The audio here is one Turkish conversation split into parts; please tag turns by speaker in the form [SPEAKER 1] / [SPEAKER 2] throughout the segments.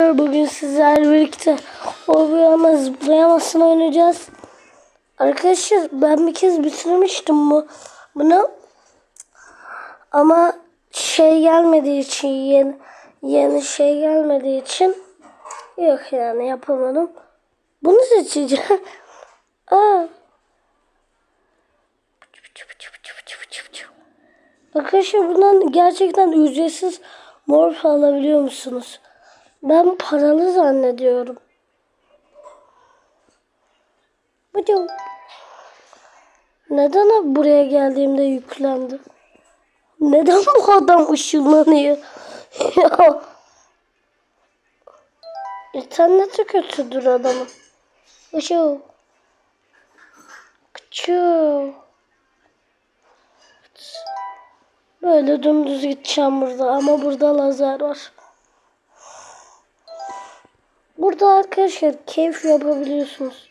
[SPEAKER 1] Bugün sizlerle birlikte Oynayamaz Zıplayamazsın oynayacağız. Arkadaşlar ben bir kez bitirmiştim bu bunu. Ama şey gelmediği için yeni, yeni şey gelmediği için yok yani yapamadım. Bunu seçeceğim. Aa. Arkadaşlar bundan gerçekten ücretsiz morf alabiliyor musunuz? Ben paralı zannediyorum. Hocam. Neden buraya geldiğimde yüklendi? Neden bu adam ışınlanıyor? ya. İnterneti kötüdür adamın. Işığı. Küçüğü. Böyle dümdüz gideceğim burada ama burada lazer var. Burada arkadaşlar keyif yapabiliyorsunuz.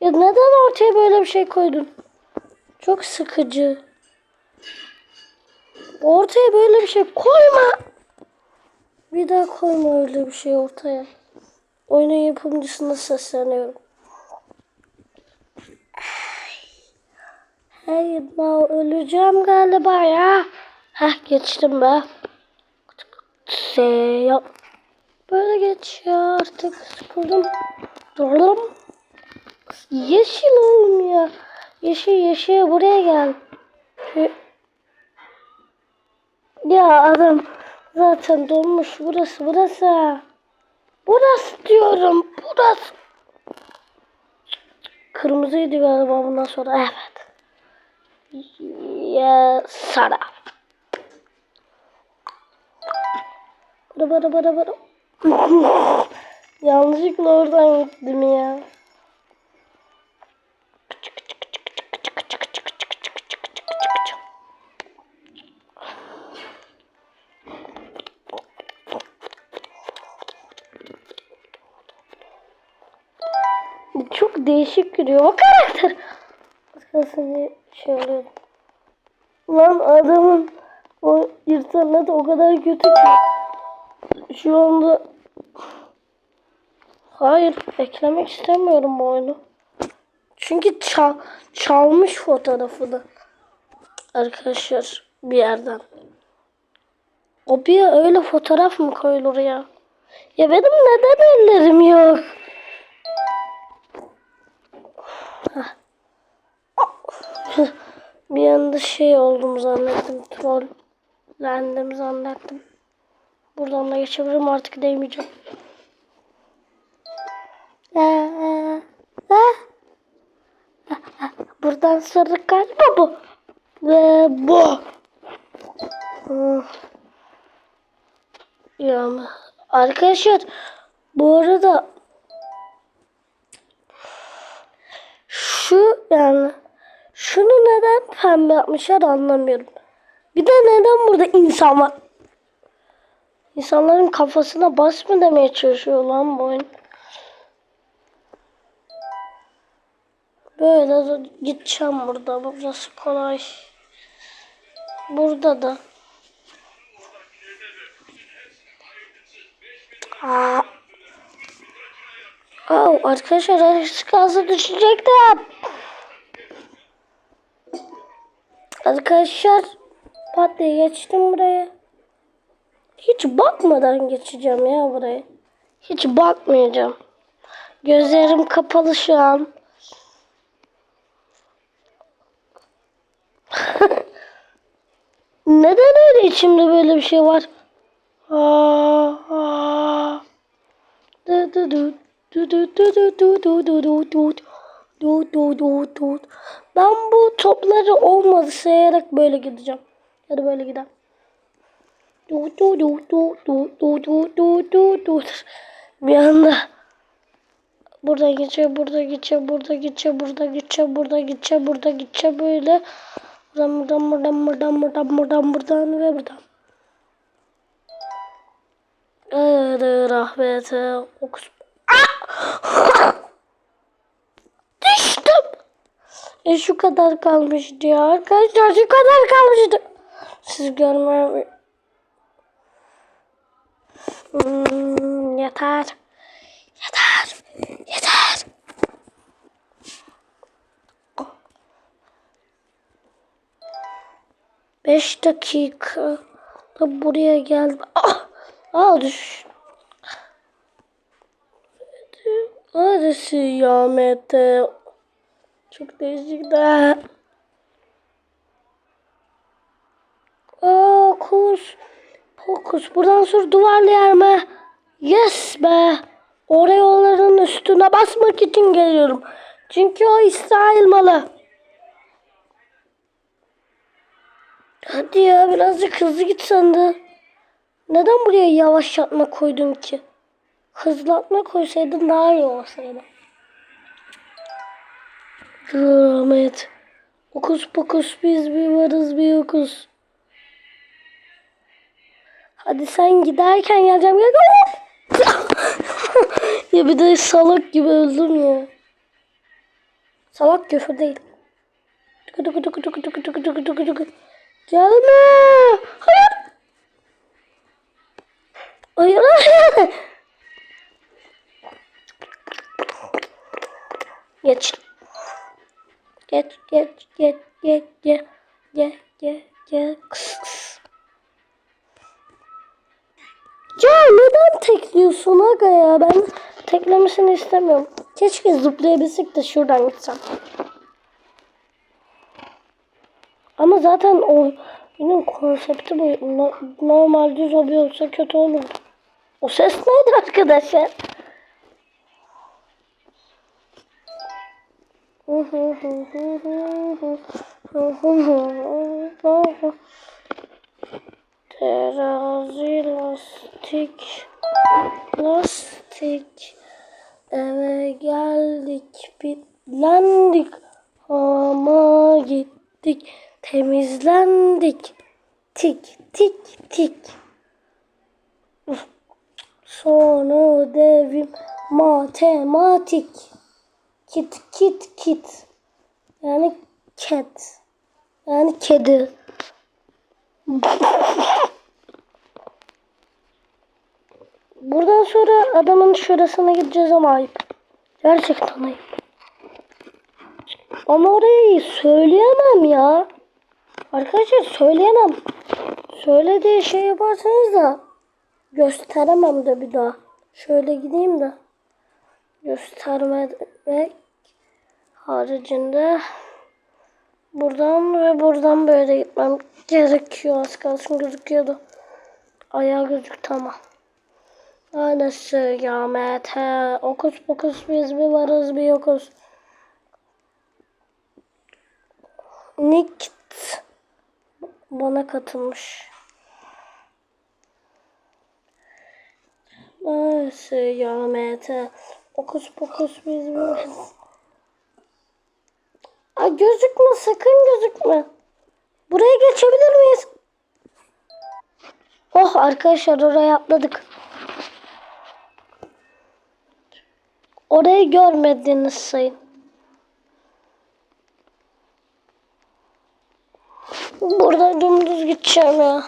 [SPEAKER 1] Ya neden ortaya böyle bir şey koydun? Çok sıkıcı. Ortaya böyle bir şey koyma. Bir daha koyma öyle bir şey ortaya. Oyunun yapımcısına sesleniyorum. Hayır ben öleceğim galiba ya. Heh geçtim be. Şey yap. Böyle geçiyor artık sıkıldım. Durum. Yeşil olmuyor. Yeşil yeşil buraya gel. Ya adam zaten donmuş burası burası. Burası diyorum burası. Kırmızıydı galiba bundan sonra evet. Ya sarı. Bara bara bara bara. Yanlışlıkla oradan gittim ya. Çok değişik gülüyor o karakter. Arkasını şey. Lan adamın o internet o kadar kötü ki. Şu anda Hayır, eklemek istemiyorum bu oyunu. Çünkü çal, çalmış fotoğrafını. Arkadaşlar bir yerden. O bir öyle fotoğraf mı koyulur ya? Ya benim neden ellerim yok? Bir anda şey oldum zannettim. Trollendim zannettim. Buradan da geçebilirim artık değmeyeceğim. Ee, Buradan sonra galiba bu. Ve bu. Ah. Ya arkadaşlar bu arada şu yani şunu neden pembe yapmışlar anlamıyorum. Bir de neden burada insan var? İnsanların kafasına bas mı demeye çalışıyor lan bu oyun? Böyle de gideceğim burada. Burası kolay. Burada da. Aa. Oh, arkadaşlar ağzı düşecektim. Arkadaşlar pat diye geçtim buraya. Hiç bakmadan geçeceğim ya buraya. Hiç bakmayacağım. Gözlerim kapalı şu an. Neden öyle içimde böyle bir şey var? Ben bu topları olmadı sayarak böyle gideceğim. Ya da böyle gidelim. Du. Bir anda burada geçe, burada geçe, burada geçe, burada geçe, burada geçe, burada geçe böyle. Buradan buradan buradan buradan buradan buradan buradan ve buradan. Eee rahmete okus. Düştüm. E şu kadar kalmıştı ya arkadaşlar şu kadar kalmıştı. Siz görmeye Hmm. Yeter. 5 dakika da buraya geldim. Ah! Al düş. Neresi ya Mete? Çok değişik de. Ah, Aa kurs. Fokus. Buradan sonra duvarlı yer mi? Yes be. Oraya onların üstüne basmak için geliyorum. Çünkü o İsrail malı. Hadi ya birazcık hızlı gitsen de. Neden buraya yavaşlatma koydun ki? Hızlatma koysaydın daha iyi olsaydı. Dur Ahmet. Okus pokus biz bir varız bir yokuz. Hadi sen giderken geleceğim. Gel. ya bir de salak gibi öldüm ya. Salak küfür değil. Gelme. Hayır. Hayır hayır. Geç. Geç geç geç geç geç geç geç geç. Ya neden tekliyorsun aga ya? Ben teklemesini istemiyorum. Keşke zıplayabilsek de şuradan gitsem. Ama zaten o oyunun konsepti bu. No- Normal düz hobi olsa kötü olurdu. O ses neydi arkadaşlar? Terazi lastik lastik eve geldik bitlendik ama gittik temizlendik. Tik tik tik. Sonra ödevim matematik. Kit kit kit. Yani cat yani kedi. Buradan sonra adamın şurasına gideceğiz ama ayıp. Gerçekten ayıp. Ama orayı söyleyemem ya. Arkadaşlar söyleyemem. Söylediği şey yaparsanız da gösteremem de bir daha. Şöyle gideyim de göstermek haricinde buradan ve buradan böyle gitmem gerekiyor. Az kalsın gözüküyordu. Ayağı gözük tamam. Anası ya Mete. Okus pokus biz bir varız bir yokuz. Nikt bana katılmış. Nasıl ya Mete? Okus pokus biz varız. Ay gözükme sakın gözükme. Buraya geçebilir miyiz? Oh arkadaşlar oraya atladık. Orayı görmediniz sayın. Burada ya.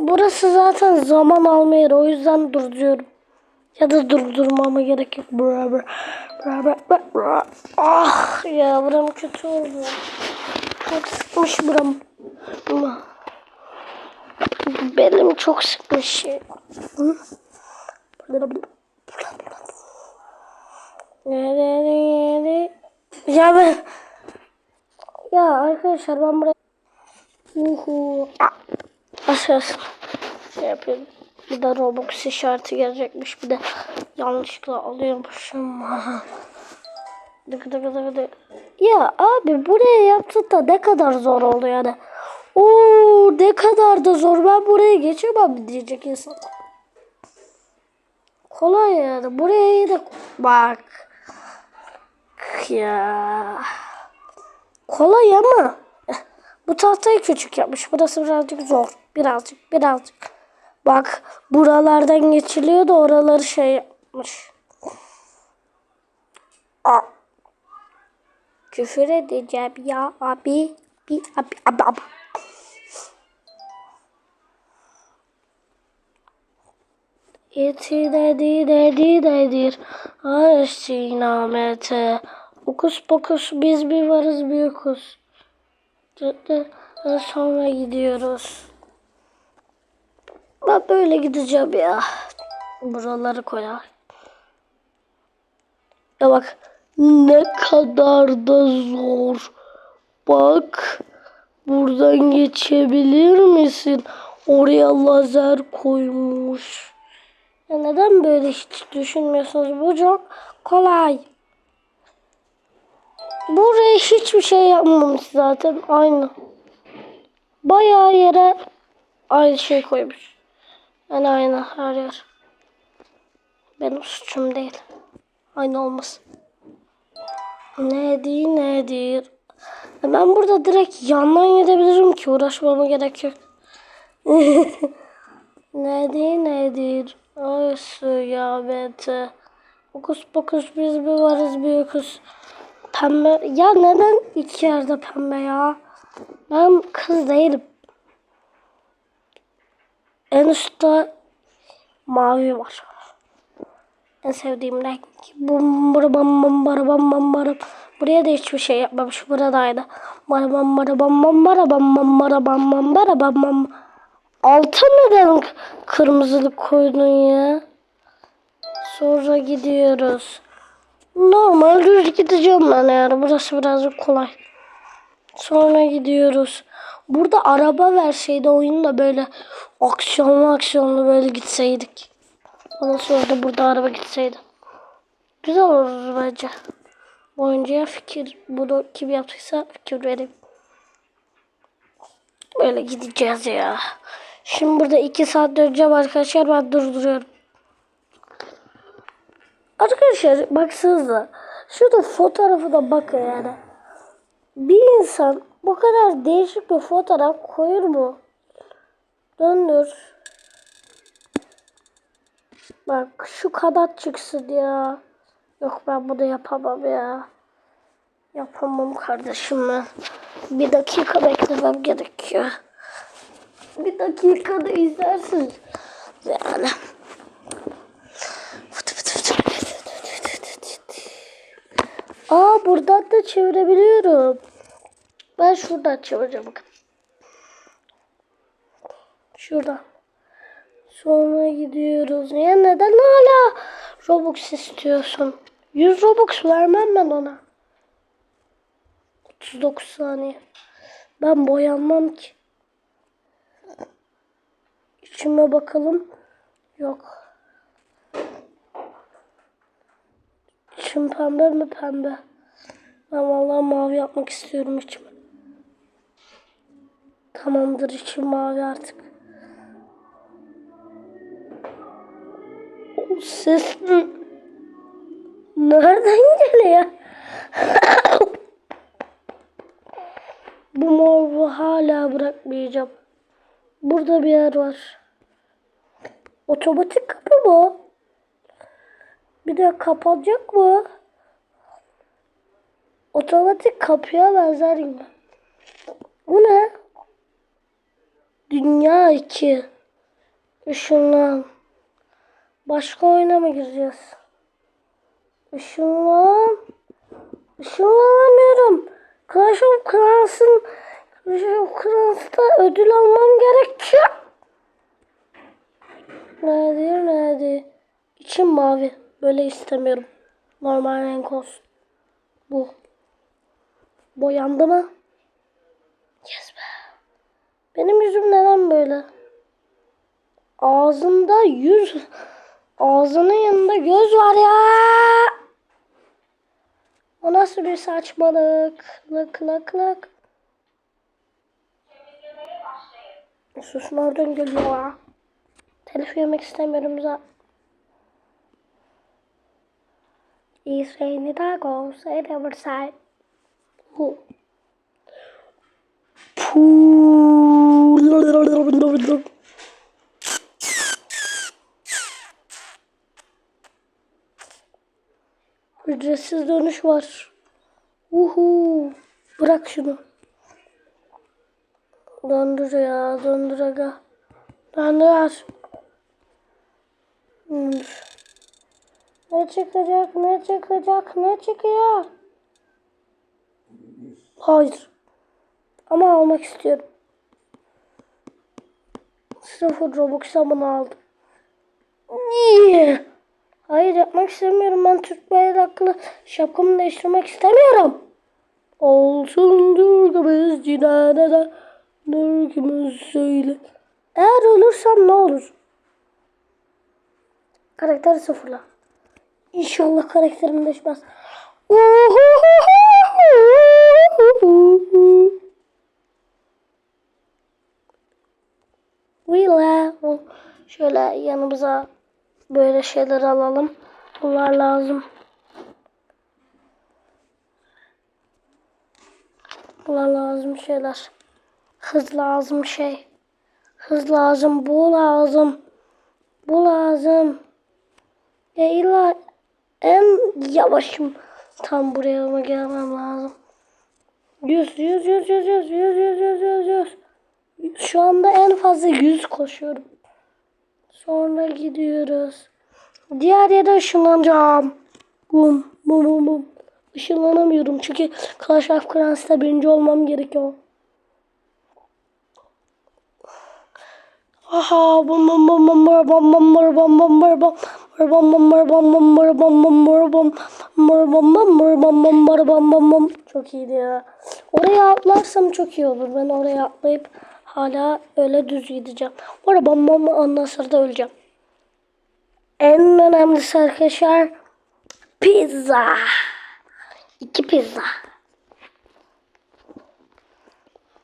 [SPEAKER 1] Burası zaten zaman alma yeri. O yüzden durduruyorum. Ya da durdurmama gerek yok. Bra bra. Bra bra bra. Ah ya buram kötü oldu. Çok sıkmış buram. Belim çok sıkmış. Ya ben ya arkadaşlar ben buraya Uhu. Aşağısı şey yapıyorum. Bir de Robux işareti gelecekmiş. Bir de yanlışlıkla alıyormuşum. Dık dık dık dık. Ya abi buraya yaptı da ne kadar zor oldu yani. Oo ne kadar da zor. Ben buraya geçemem diyecek insan. Kolay yani. Buraya da bak. Ya. Kolay ama bu tahtayı küçük yapmış. Burası birazcık zor. Birazcık, birazcık. Bak buralardan geçiliyor da oraları şey yapmış. Küfür edeceğim ya abi. Bir abi abi abi. İti dedi dedi dedir. Aşinamete. Okus pokus biz bir varız bir yokuz. Sonra gidiyoruz. Ben böyle gideceğim ya. Buraları koyar. Ya bak ne kadar da zor. Bak buradan geçebilir misin? Oraya lazer koymuş. Ya neden böyle hiç düşünmüyorsunuz? Bu çok kolay. Buraya hiçbir şey yapmamış zaten aynı. Bayağı yere aynı şey koymuş. Yani aynı her yer. Benim suçum değil. Aynı olmasın. Nedir nedir? Ben burada direkt yandan gidebilirim ki uğraşmama gerek yok. nedir nedir? Ay suya bete. Okus pokus biz bir varız bir yokuz. Pembe. Ya neden iki yerde pembe ya? Ben kız değilim. En üstte mavi var. En sevdiğim renk. Bum bam bam bara bam bam bara. Buraya da hiçbir şey yapmamış. Burada aynı. Bam bam bam bara bam bam bara bam bam bara bam bam. Alta neden kırmızılık koydun ya? Sonra gidiyoruz. Normal düz gideceğim ben yani. Burası birazcık kolay. Sonra gidiyoruz. Burada araba verseydi oyunda böyle aksiyonlu aksiyonlu böyle gitseydik. Ondan sonra da burada araba gitseydi. Güzel olur bence. Oyuncuya fikir, bunu kim yaptıysa fikir vereyim. Böyle gideceğiz ya. Şimdi burada iki saat döneceğim arkadaşlar ben durduruyorum. Arkadaşlar baksanıza. Şurada fotoğrafına bakın yani. Bir insan bu kadar değişik bir fotoğraf koyur mu? Döndür. Bak şu kanat çıksın ya. Yok ben bunu yapamam ya. Yapamam kardeşim ben. Bir dakika beklemem gerekiyor. Bir dakikada izlersiniz. Yani. Aa buradan da çevirebiliyorum. Ben şuradan çevireceğim bakın. Şuradan. Sonra gidiyoruz. Ya neden hala Robux istiyorsun? 100 Robux vermem ben ona. 39 saniye. Ben boyanmam ki. İçime bakalım. Yok. İçim pembe mi pembe? Ben vallahi mavi yapmak istiyorum içimi. Tamamdır içim mavi artık. O ses nereden geliyor? Bu moru hala bırakmayacağım. Burada bir yer var. Otomatik kapı mı? Bir de kapanacak mı? Otomatik kapıya benzer gibi. Bu ne? Dünya 2. Işınlan. Başka oyuna mı gireceğiz? Işınlan. Işınlanamıyorum. Clash of Clans'ın Clash of Clans'ta ödül almam gerekiyor. Nedir nedir? İçim mavi. Böyle istemiyorum. Normal renk olsun. Bu. Boyandı mı? Yes be. Benim yüzüm neden böyle? Ağzında yüz, ağzının yanında göz var ya. O nasıl bir saçmalık? Lık lık lık. Sus nereden geliyor? Telif yemek istemiyorum zaten. East rainy tacos at our side. Ooh. Puh. Ücretsiz dönüş var. Uhu. Bırak şunu. Döndür ya. Döndür aga. Döndür. Ne çıkacak? Ne çıkacak? Ne çıkıyor? Hayır. Ama almak istiyorum. Sıfır Robux'a bunu aldım. Niye? Hayır yapmak istemiyorum. Ben Türk bayraklı şapkamı değiştirmek istemiyorum. Olsun Türk'ümüz cinane de Türk'ümüz söyle. Eğer ölürsem ne olur? Karakteri sıfırla. İnşallah karakterim. Willa. Şöyle yanımıza böyle şeyler alalım. Bunlar lazım. Bunlar lazım şeyler. Hız lazım şey. Hız lazım. Bu lazım. Bu lazım. Ya illa en yavaşım. Tam buraya mı gelmem lazım. Yüz, yüz, yüz, yüz, yüz, yüz, yüz, yüz, yüz, yüz. Şu anda en fazla yüz koşuyorum. Sonra gidiyoruz. Diğer yere ışınlanacağım. Bum, bum, bum, bum. Işınlanamıyorum çünkü Clash of Clans'ta birinci olmam gerekiyor. Aha bum bum bum bum bum bum bum bum bum bum bum çok iyiydi ya. Oraya atlarsam çok iyi olur. Ben oraya atlayıp hala öyle düz gideceğim. Oraya bam bam ondan sonra da öleceğim. En önemlisi arkadaşlar pizza. İki pizza.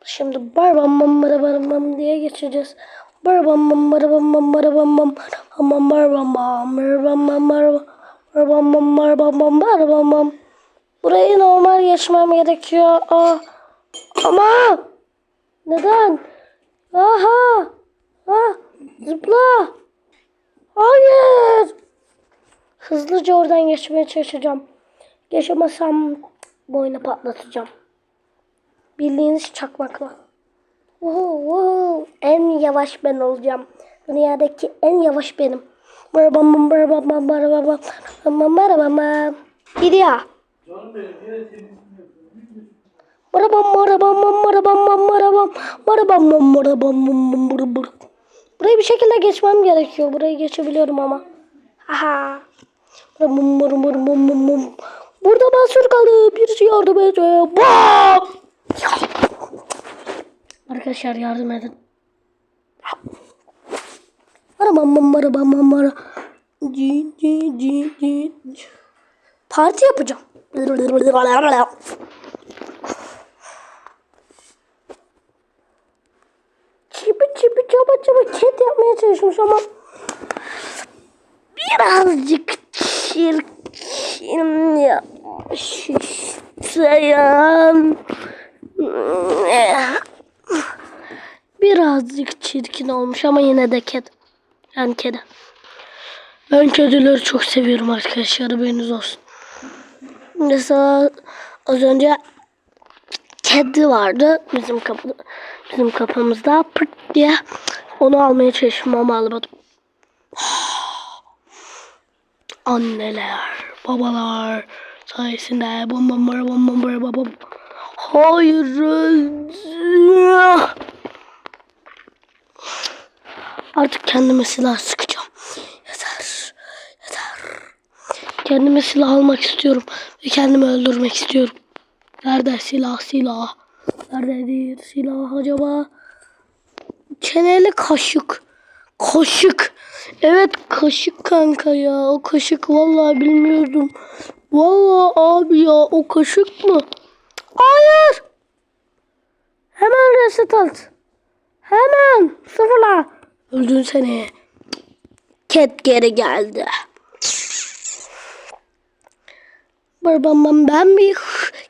[SPEAKER 1] Şimdi bar bam bam bar bam bam diye geçeceğiz. Bara bam bam bara bam bam bara bam bam. Burayı normal geçmem gerekiyor. Aa, ama neden? Aha! Ah! Zıpla! Hayır! Hızlıca oradan geçmeye çalışacağım. Geçemezsem boynu patlatacağım. Bildiğiniz çakmakla. Uhu, en yavaş ben olacağım. Dünyadaki en yavaş benim. Barabam barabam barabam barabam barabam Gidiyor. Barabam barabam barabam barabam barabam barabam barabam Burayı bir şekilde geçmem gerekiyor. Burayı geçebiliyorum ama. Aha. Burada mahsur kaldı. Birisi şey yardım edecek. Bam! Arkadaşlar yardım edin. Parti yapacağım. Çipi çipi çaba çaba ket yapmaya çalışmış ama birazcık çirkin yapmış işte ya. Birazcık çirkin olmuş ama yine de kedi. Yani kedi. Ben kedileri çok seviyorum arkadaşlar haberiniz olsun. Mesela az önce kedi vardı bizim kapı bizim kapımızda pırt diye onu almaya çalıştım ama alamadım. Anneler, babalar sayesinde bom bom bom bom bom bom. Hayır. Artık kendime silah sıkacağım. Yeter. Yeter. Kendime silah almak istiyorum. Ve kendimi öldürmek istiyorum. Nerede silah silah? Nerededir silah acaba? Çeneli kaşık. Kaşık. Evet kaşık kanka ya. O kaşık vallahi bilmiyordum. Vallahi abi ya o kaşık mı? Hayır. Hemen reset at. Hemen sıfırla. Öldün seni. Cat geri geldi. Barbam ben bir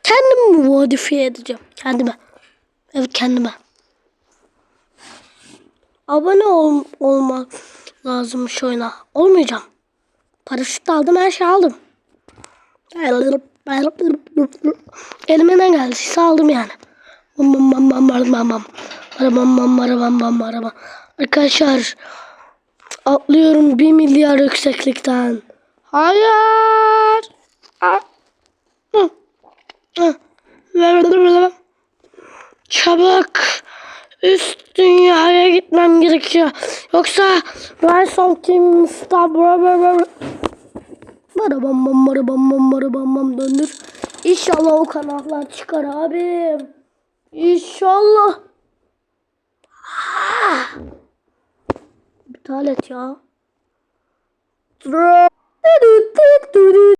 [SPEAKER 1] kendimi modifiye edeceğim. Kendime. Evet kendime. Abone ol, olmak lazım şu oyuna. Olmayacağım. Paraşüt aldım her şey aldım. Elime ne geldiyse aldım yani. Bam bam bam bam bam bam. Bam bam bam bam bam bam bam. Arkadaşlar atlıyorum bir milyar yükseklikten. Hayır. Çabuk üst dünyaya gitmem gerekiyor. Yoksa ben son kim Marabam bam marabam bam döndür. İnşallah o kanatlar çıkar abim. İnşallah. Ah. İptal ya.